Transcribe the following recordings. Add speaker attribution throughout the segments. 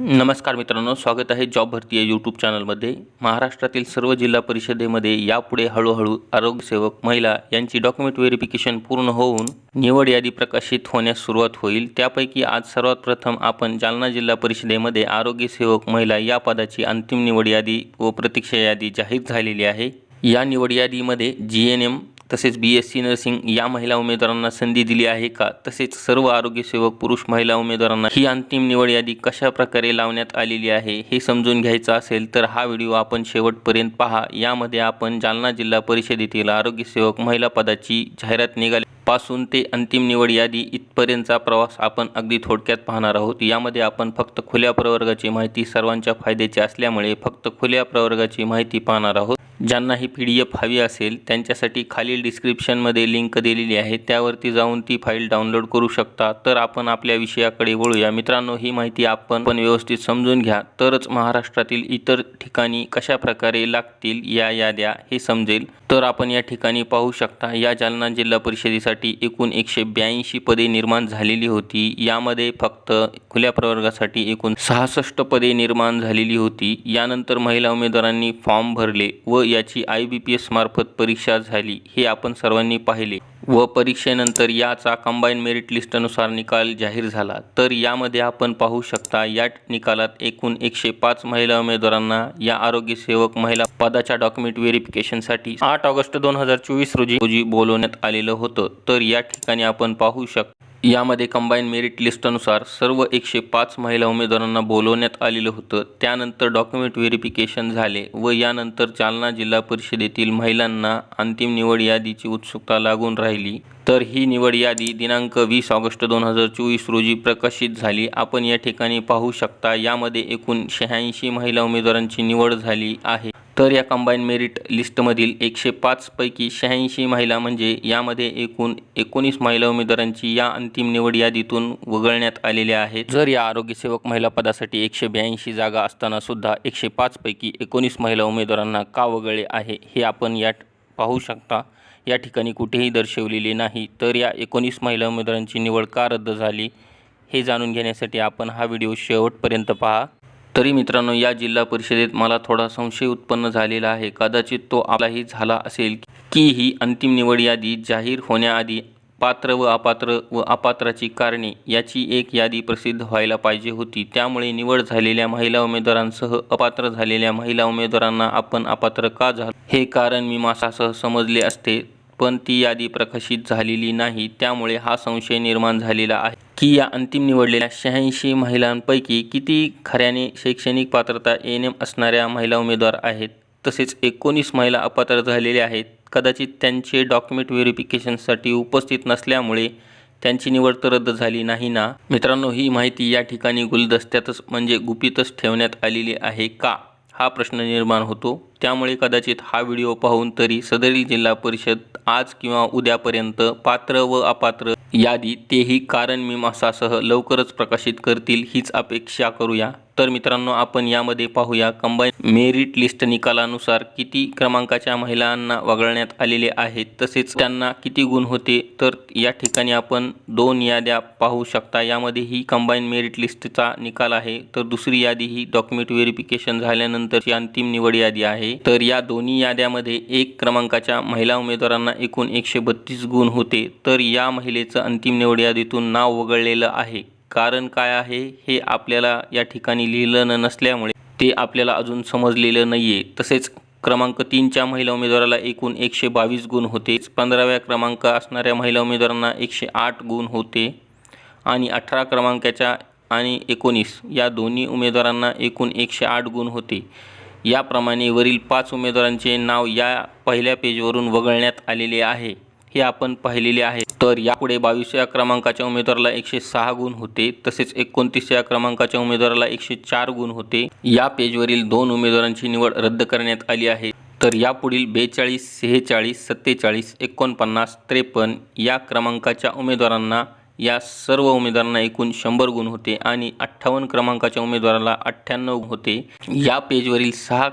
Speaker 1: नमस्कार मित्रांनो स्वागत आहे जॉब भरती या यूट्यूब चॅनलमध्ये महाराष्ट्रातील सर्व जिल्हा परिषदेमध्ये यापुढे हळूहळू आरोग्यसेवक महिला यांची डॉक्युमेंट व्हेरिफिकेशन पूर्ण होऊन निवड यादी प्रकाशित होण्यास सुरुवात होईल. त्यापैकी आज सर्वात प्रथम आपण जालना जिल्हा परिषदेमध्ये आरोग्यसेवक महिला या पदाची अंतिम निवड यादी व प्रतीक्षा यादी जाहीर झालेली आहे. या निवड यादीमध्ये जी एन एम तसेच बी एस सी नर्सिंग या महिला उमेदवारांना संधी दिली आहे का? तसेच सर्व आरोग्यसेवक पुरुष महिला उमेदवारांना ही अंतिम निवड यादी कशा प्रकारे लावण्यात आलेली आहे हे समजून घ्यायचं असेल तर हा व्हिडिओ आपण शेवटपर्यंत पहा. यामध्ये आपण जालना जिल्हा परिषदेतील आरोग्यसेवक महिला पदाची जाहिरात निघाली पासून ते अंतिम निवड यादी इथपर्यंतचा प्रवास आपण अगदी थोडक्यात पाहणार आहोत. यामध्ये आपण फक्त खुल्या प्रवर्गाची माहिती सर्वांच्या फायद्याची असल्यामुळे फक्त खुल्या प्रवर्गाची माहिती पाहणार आहोत. ज्यांना ही पी डी एफ हवी असेल त्यांच्यासाठी खालील डिस्क्रिप्शनमध्ये लिंक दिलेली आहे. त्यावरती जाऊन ती फाईल डाउनलोड करू शकता. तर आपण आपल्या विषयाकडे वळूया. मित्रांनो ही माहिती आपण पण व्यवस्थित समजून घ्या. तरच महाराष्ट्रातील इतर ठिकाणी कशा प्रकारे लागतील या याद्या हे समजेल. तर आपण या ठिकाणी पाहू शकता या जालना जिल्हा परिषदेसाठी एकूण एकशे ब्याऐंशी पदे निर्माण झालेली होती. यामध्ये फक्त खुल्या प्रवर्गासाठी एकूण सहासष्ट पदे निर्माण झालेली होती. यानंतर महिला उमेदवारांनी फॉर्म भरले व याची आय बी पी एसमार्फत परीक्षा झाली हे आपण सर्वांनी पाहिले व परीक्षेनंतर याचा कंबाईन मेरिट लिस्टनुसार निकाल जाहीर झाला. तर यामध्ये आपण पाहू शकता या निकालात एकूण एकशे पाच महिला उमेदवारांना या आरोग्यसेवक महिला पदाच्या डॉक्युमेंट व्हेरिफिकेशनसाठी आठ ऑगस्ट दोन हजार चोवीस रोजी रोजी बोलवण्यात आलेलं होतं. तर या ठिकाणी आपण पाहू शकता यामध्ये कंबाईन मेरिट लिस्टनुसार सर्व एकशे पाच महिला उमेदवारांना बोलवण्यात आलेलं होतं. त्यानंतर डॉक्युमेंट व्हेरिफिकेशन झाले व यानंतर जालना जिल्हा परिषदेतील महिलांना अंतिम निवड यादीची उत्सुकता लागून राहिली. तर ही निवड यादी दिनांक वीस ऑगस्ट दोन हजार चोवीस रोजी प्रकाशित झाली. आपण या ठिकाणी पाहू शकता यामध्ये एकूण शहाऐंशी महिला उमेदवारांची निवड झाली आहे. तर या कंबाईन मेरिट लिस्टमधील एकशे पाचपैकी शहाऐंशी महिला म्हणजे यामध्ये एकूण एकोणीस महिला उमेदवारांची या अंतिम निवड यादीतून वगळण्यात आलेल्या आहेत. जर या आरोग्यसेवक महिला पदासाठी एकशे ब्याऐंशी जागा असताना सुद्धा एकशे पाचपैकी एकोणीस महिला उमेदवारांना का वगळले आहे हे आपण या पाहू शकता. या ठिकाणी कुठेही दर्शवलेले नाही. तर या एकोणीस महिला उमेदवारांची निवड का रद्द झाली हे जाणून घेण्यासाठी आपण हा व्हिडिओ शेवटपर्यंत पहा. तरी मित्रांनो या जिल्हा परिषदेत मला थोडा संशय उत्पन्न झालेला आहे. कदाचित तो आपलाही झाला असेल की ही अंतिम निवड यादी जाहीर होण्याआधी पात्र व अपात्र व अपात्राची कारणे याची एक यादी प्रसिद्ध व्हायला पाहिजे होती. त्यामुळे निवड झालेल्या महिला उमेदवारांसह अपात्र झालेल्या महिला उमेदवारांना आपण अपात्र का झालो? हे कारण मी मासासह समजले असते पण ती यादी प्रकाशित झालेली नाही त्यामुळे हा संशय निर्माण झालेला आहे. की या अंतिम निवडलेल्या शहाऐंशी महिलांपैकी किती खऱ्याने शैक्षणिक पात्रता एन एम असणाऱ्या महिला उमेदवार आहेत? तसेच एकोणीस महिला अपात्र झालेल्या आहेत. कदाचित त्यांचे डॉक्युमेंट व्हेरिफिकेशनसाठी उपस्थित नसल्यामुळे त्यांची निवड तर रद्द झाली नाही ना? मित्रांनो ही माहिती या ठिकाणी गुलदस्त्यातच म्हणजे गुपितच ठेवण्यात आलेली आहे का? हा प्रश्न निर्माण होतो. त्यामुळे कदाचित हा व्हिडिओ पाहून तरी सदरील जिल्हा परिषद आज किंवा उद्यापर्यंत पात्र व अपात्र यादी तेही कारण मीमांसासह लवकरच प्रकाशित करतील हीच अपेक्षा करूया. तर मित्रांनो आपण यामध्ये पाहूया. कंबाईन मेरिट लिस्ट निकालानुसार किती क्रमांकाच्या महिलांना वगळण्यात आलेले आहेत? तसेच त्यांना किती गुण होते? तर या ठिकाणी आपण दोन याद्या पाहू शकता. यामध्ये ही कंबाईन मेरिट लिस्टचा निकाल आहे. तर दुसरी यादी ही डॉक्युमेंट व्हेरिफिकेशन झाल्यानंतरची अंतिम निवड यादी आहे. तर या दोन्ही याद्यामध्ये एक क्रमांकाच्या महिला उमेदवारांना एकूण एकशे बत्तीस गुण होते. तर या महिलेचं अंतिम निवड यादीतून नाव वगळलेलं आहे. कारण काय आहे हे आपल्याला या ठिकाणी लिहिलं न नसल्यामुळे ते आपल्याला अजून समजलेलं नाही आहे तसेच क्रमांक तीनच्या महिला उमेदवाराला एकूण एकशे बावीस गुण होते. पंधराव्या क्रमांक असणाऱ्या महिला उमेदवारांना एकशे आठ गुण होते. आणि अठरा क्रमांकाच्या आणि एकोणीस या दोन्ही उमेदवारांना एकूण एकशे आठ गुण होते. याप्रमाणे वरील पाच उमेदवारांचे नाव या पहिल्या पेजवरून वगळण्यात आलेले आहे. हे आपण पाहिलेले आहे. तर यापुढे बावीस या क्रमांकाच्या उमेदवाराला एकशे सहा गुण होते तसेच एकोणतीस या क्रमांकाच्या उमेदवाराला एकशे चार गुण होते. या पेजवरील दोन उमेदवारांची निवड रद्द करण्यात आली आहे. तर यापुढील बेचाळीस सेहेचाळीस सत्तेचाळीस एकोणपन्नास त्रेपन्न या क्रमांकाच्या उमेदवारांना या सर्व उमेदवारांना एकूण शंभर गुण होते आणि अठ्ठावन्न क्रमांकाच्या उमेदवाराला अठ्ठ्याण्णव होते. या पेजवरील सहा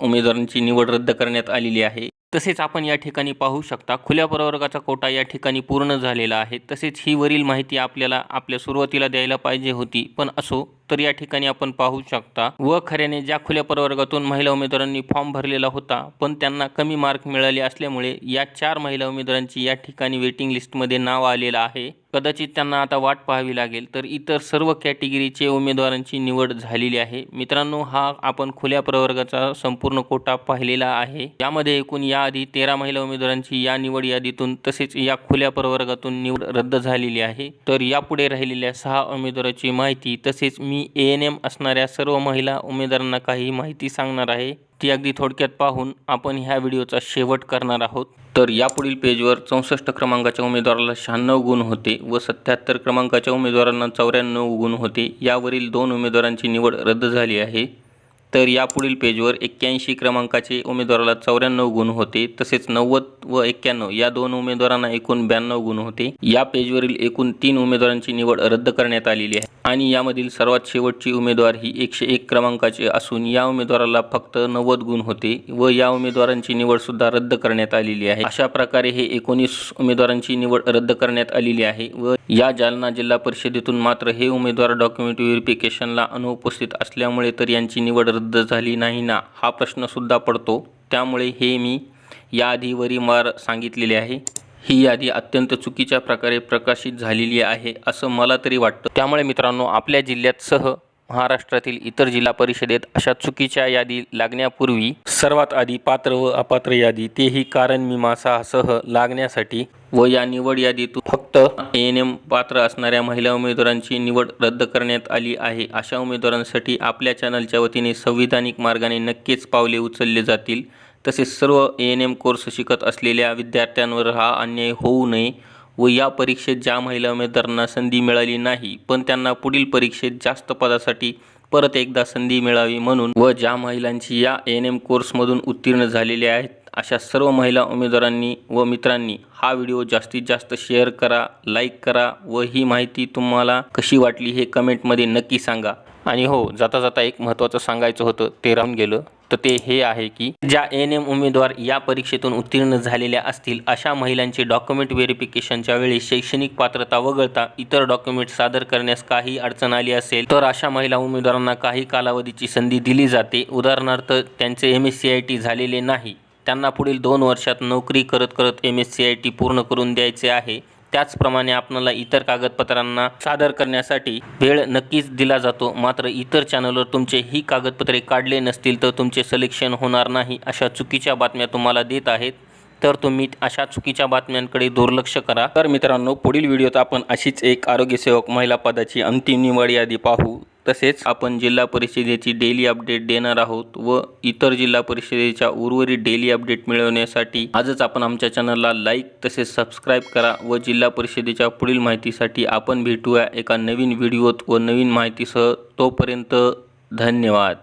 Speaker 1: उमेदवारांची निवड रद्द करण्यात आलेली आहे. तसेच आपण या ठिकाणी पाहू शकता खुल्या प्रवर्गाचा कोटा या ठिकाणी पूर्ण झालेला आहे. तसेच ही वरील माहिती आपल्याला आपल्या सुरुवातीला द्यायला पाहिजे होती पण असो तर या ठिकाणी आपण पाहू शकता. व खऱ्याने ज्या खुल्या प्रवर्गातून महिला उमेदवारांनी फॉर्म भरलेला होता पण त्यांना कमी मार्क मिळाले असल्यामुळे या चार महिला उमेदवारांची या ठिकाणी वेटिंग लिस्टमध्ये नाव आलेलं आहे. कदाचित त्यांना आता वाट पाहावी लागेल तर इतर सर्व कॅटेगरीचे उमेदवारांची निवड झालेली आहे. मित्रांनो हा आपण खुल्या प्रवर्गाचा संपूर्ण कोटा पाहिलेला आहे. यामध्ये एकूण याआधी तेरा महिला उमेदवारांची या निवड यादीतून तसेच या खुल्या प्रवर्गातून निवड रद्द झालेली आहे. तर यापुढे राहिलेल्या सहा उमेदवाराची माहिती तसेच मी मी ए एन एम असणाऱ्या सर्व महिला उमेदवारांना काही माहिती सांगणार आहे. ती अगदी थोडक्यात पाहून आपण ह्या व्हिडिओचा शेवट करणार आहोत. तर यापुढील पेजवर चौसष्ट क्रमांकाच्या उमेदवाराला शहाण्णव गुण होते व सत्याहत्तर क्रमांकाच्या उमेदवारांना चौऱ्याण्णव गुण होते. यावरील दोन उमेदवारांची निवड रद्द झाली आहे. तर यापुढील पेजवर एक्क्याऐंशी क्रमांकाचे उमेदवाराला चौऱ्याण्णव गुण होते तसेच नव्वद व एक्क्याण्णव या दोन उमेदवारांना एकूण ब्याण्णव गुण होते. या पेजवरील एकूण तीन उमेदवारांची निवड रद्द करण्यात आलेली आहे. आणि यामधील सर्वात शेवटची उमेदवार ही एकशे एक क्रमांकाचे असून या उमेदवाराला फक्त नव्वद गुण होते व या उमेदवारांची निवड सुद्धा रद्द करण्यात आलेली आहे. अशा प्रकारे हे एकोणीस उमेदवारांची निवड रद्द करण्यात आलेली आहे व या जालना जिल्हा परिषदेतून मात्र हे उमेदवार डॉक्युमेंट व्हेरिफिकेशनला अनुपस्थित असल्यामुळे तर यांची निवड रद्द झाली नाही ना हा प्रश्नसुद्धा पडतो. त्यामुळे हे मी याआधी मार सांगितलेले आहे. ही यादी अत्यंत चुकीच्या प्रकारे प्रकाशित झालेली आहे असं मला तरी वाटतं. त्यामुळे मित्रांनो आपल्या जिल्ह्यात सह महाराष्ट्रातील इतर जिल्हा परिषदेत अशा चुकीच्या यादी लागण्यापूर्वी सर्वात आधी पात्र व अपात्र यादी तेही कारण मीमांसासह लागण्यासाठी व या निवड यादीतून फक्त एन एम पात्र असणाऱ्या महिला उमेदवारांची निवड रद्द करण्यात आली आहे. अशा उमेदवारांसाठी आपल्या चॅनलच्या वतीने संविधानिक मार्गाने नक्कीच पावले उचलले जातील. तसेच सर्व ए एन एम कोर्स शिकत असलेल्या विद्यार्थ्यांवर हा अन्याय होऊ नये. व या परीक्षेत ज्या महिला उमेदवारांना संधी मिळाली नाही पण त्यांना पुढील परीक्षेत जास्त पदासाठी परत एकदा संधी मिळावी म्हणून व ज्या महिलांची या एन एम कोर्समधून उत्तीर्ण झालेल्या आहेत अशा सर्व महिला उमेदवारांनी व मित्रांनी हा व्हिडिओ जास्तीत जास्त शेअर करा लाईक करा व ही माहिती तुम्हाला कशी वाटली हे कमेंटमध्ये नक्की सांगा. आणि हो जाता जाता एक महत्त्वाचं सांगायचं होतं ते राहून गेलं. तर ते हे आहे की ज्या एन एम उमेदवार या परीक्षेतून उत्तीर्ण झालेल्या असतील अशा महिलांचे डॉक्युमेंट व्हेरिफिकेशनच्या वेळी शैक्षणिक पात्रता वगळता इतर डॉक्युमेंट सादर करण्यास काही अडचण आली असेल तर अशा महिला उमेदवारांना काही कालावधीची संधी दिली जाते. उदाहरणार्थ त्यांचे M S C I T झालेले नाही. त्यांना पुढील दोन वर्षात नोकरी करत करत M S C I T पूर्ण करून द्यायचे आहे. त्याचप्रमाणे आपणाला इतर कागदपत्रांना सादर करण्यासाठी वेळ नक्कीच दिला जातो. मात्र इतर चॅनलवर तुमचे ही कागदपत्रे काढले नसतील तर तुमचे सिलेक्शन होणार नाही अशा चुकीच्या बातम्या तुम्हाला देत आहेत. तर तुम्ही अशा चुकीच्या बातम्यांकडे दुर्लक्ष करा. तर मित्रांनो पुढील व्हिडिओत आपण अशीच एक आरोग्यसेवक महिला पदाची अंतिम निवड यादी पाहू. तसेच आपण जिल्हा परिषदेची डेली अपडेट देणार आहोत व इतर जिल्हा परिषदेच्या उर्वरित डेली अपडेट मिळवण्यासाठी आजच आपण आमच्या चॅनलला लाईक तसेच सबस्क्राईब करा व जिल्हा परिषदेच्या पुढील माहितीसाठी आपण भेटूया एका नवीन व्हिडिओत व नवीन माहितीसह. तोपर्यंत धन्यवाद.